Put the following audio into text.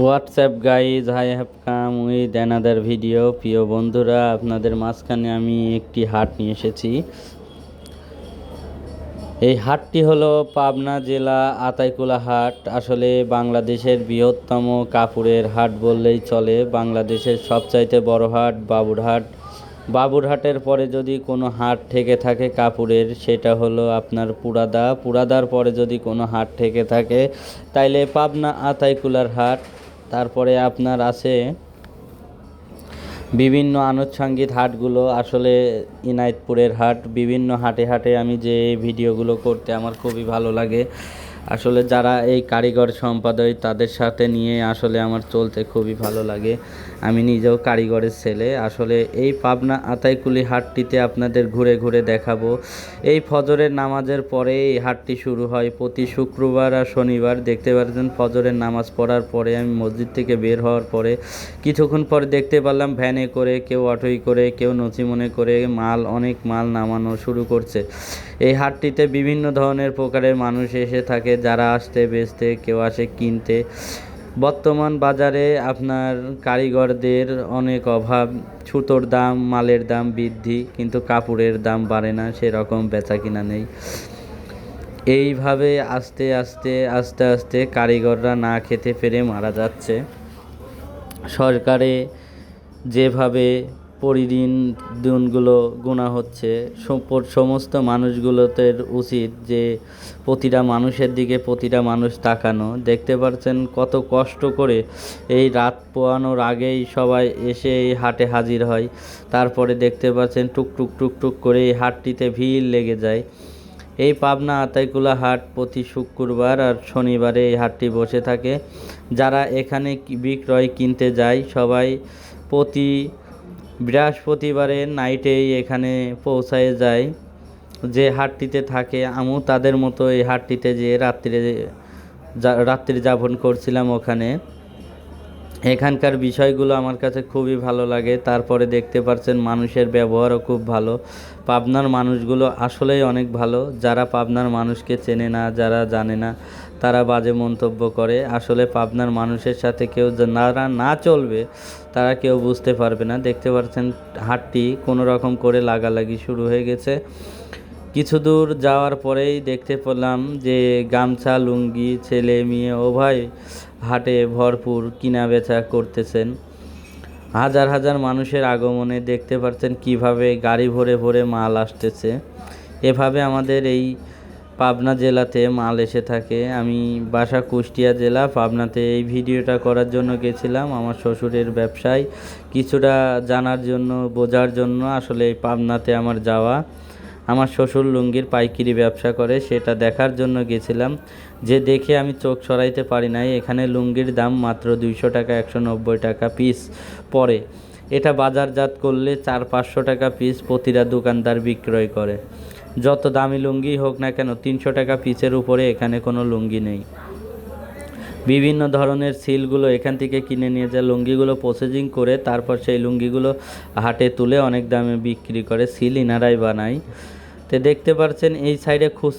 WhatsApp guys, hi have come with another video. প্রিয় বন্ধুরা, আপনাদের মাঝখানে আমি একটি হাট নিয়ে এসেছি। এই হাটটি হলো পাবনা জেলা আতাইকুলা হাট। আসলে বাংলাদেশের বৃহত্তম কাপড়ের হাট বললেই চলে। বাংলাদেশের সবচাইতে বড় হাট বাবুরহাট বাবুরহাটের পরে যদি কোনো হাট থেকে থাকে কাপড়ের, সেটা হলো আপনার পুরাদা। পুরাদার পরে যদি কোনো হাট থেকে থাকে, তাইলে পাবনা আতাইকুলার হাট। তারপরে আপনার আছে বিভিন্ন আনুষঙ্গিক হাটগুলো, আসলে ইনায়তপুরের হাট, বিভিন্ন হাটে হাটে আমি যে ভিডিওগুলো করতে আমার খুবই ভালো লাগে। আসলে যারা এই কারিগর সম্পাদক, তাদের সাথে নিয়ে আসলে আমার চলতে খুবই ভালো লাগে। আমি নিজেও কারিগরের ছেলে। আসলে এই পাবনা আতাইকুলি হাটটিতে আপনাদের ঘুরে ঘুরে দেখাবো। এই ফজরের নামাজের পরে এই হাটটি শুরু হয় প্রতি শুক্রবার আর শনিবার। দেখতে পাচ্ছেন ফজরের নামাজ পড়ার পরে আমি মসজিদ থেকে বের হওয়ার পরে কিছুক্ষণ পরে দেখতে পারলাম ভ্যানে করে, কেউ অটোই করে, কেউ নচিমনে করে মাল, অনেক মাল নামানো শুরু করছে। এই হাটটিতে বিভিন্ন ধরনের প্রকারের মানুষ এসে থাকে। যারা আসতে, বেচতে, কেউ আসে কিনতে। বর্তমান বাজারে আপনার কারিগরদের অনেক অভাব। ছুতোর দাম, মালের দাম বৃদ্ধি, কিন্তু কাপড়ের দাম বাড়ে না, সেরকম বেচা কিনা নেই। এইভাবে আস্তে আস্তে আস্তে আস্তে কারিগররা না খেতে পেরে মারা যাচ্ছে। সরকারে যেভাবে পরিদিন দিনগুলো গোনা হচ্ছে। সমস্ত মানুষগুলোতে উচিত যে প্রতিটা মানুষের দিকে প্রতিটা মানুষ তাকানো। দেখতে পাচ্ছেন কত কষ্ট করে এই রাত পোয়ানোর আগেই সবাই এসে এই হাটে হাজির হয়। তারপরে দেখতে পাচ্ছেন টুক টুক টুক টুক করে এই হাটটিতে ভিড় লেগে যায়। এই পাবনা আতাইকুলা হাট প্রতি শুক্রবার আর শনিবারে এই হাটটি বসে থাকে। যারা এখানে বিক্রয় কিনতে যায়, সবাই প্রতি বৃহস্পতিবারে নাইটেই এখানে পৌঁছায় যায়। যে হাটটিতে থাকে আমিও তাদের মতো এই হাটটিতে যেয়ে রাত্রে, যা- রাত্রি যাপন করছিলাম ওখানে। এখানকার বিষয়গুলো আমার কাছে খুবই ভালো লাগে। তারপরে দেখতে পাচ্ছেন মানুষের ব্যবহারও খুব ভালো। পাবনার মানুষগুলো আসলেই অনেক ভালো। যারা পাবনার মানুষকে চেনে না, যারা জানে না, তারা বাজে মন্তব্য করে। আসলে পাবনার মানুষের সাথে কেউ যারা না চলবে, তারা কেউ বুঝতে পারবে না। দেখতে পাচ্ছেন হাটটি কোনো রকম করে লাগালাগি শুরু হয়ে গেছে। কিছু দূর যাওয়ার পরেই দেখতে পেলাম যে গামছা, লুঙ্গি, ছেলে, মেয়ে উভয় হাটে ভরপুর কিনা বেচা করতেছেন। হাজার হাজার মানুষের আগমনে দেখতে পাচ্ছেন কীভাবে গাড়ি ভরে ভরে মাল আসতেছে। এভাবে আমাদের এই পাবনা জেলাতে মাল এসে থাকে। আমি বাসা কুষ্টিয়া জেলা, পাবনাতে এই ভিডিওটা করার জন্য গেছিলাম। আমার শ্বশুরের ব্যবসায় কিছুটা জানার জন্য, বোঝার জন্য আসলে এই পাবনাতে আমার যাওয়া। আমার শ্বশুর লুঙ্গির পাইকিরি ব্যবসা করে, সেটা দেখার জন্য গেছিলাম। যে দেখে আমি চোখ সরাইতে পারি নাই, এখানে লুঙ্গির দাম মাত্র দুইশো টাকা, একশো নব্বই টাকা পিস পড়ে। এটা বাজারজাত করলে চার পাঁচশো টাকা পিস প্রতিটা দোকানদার বিক্রয় করে। যত দামি লুঙ্গি হোক না কেন, তিনশো টাকা পিসের উপরে এখানে কোনো লুঙ্গি নেই। বিভিন্ন ধরনের সিলগুলো এখান থেকে কিনে নিয়ে যায়, লুঙ্গিগুলো প্রসেসিং করে, তারপর সেই লুঙ্গিগুলো হাটে তুলে অনেক দামে বিক্রি করে। সিল ইনারাই বানায় তো দেখতে পাচ্ছেন এই সাইডে খুচ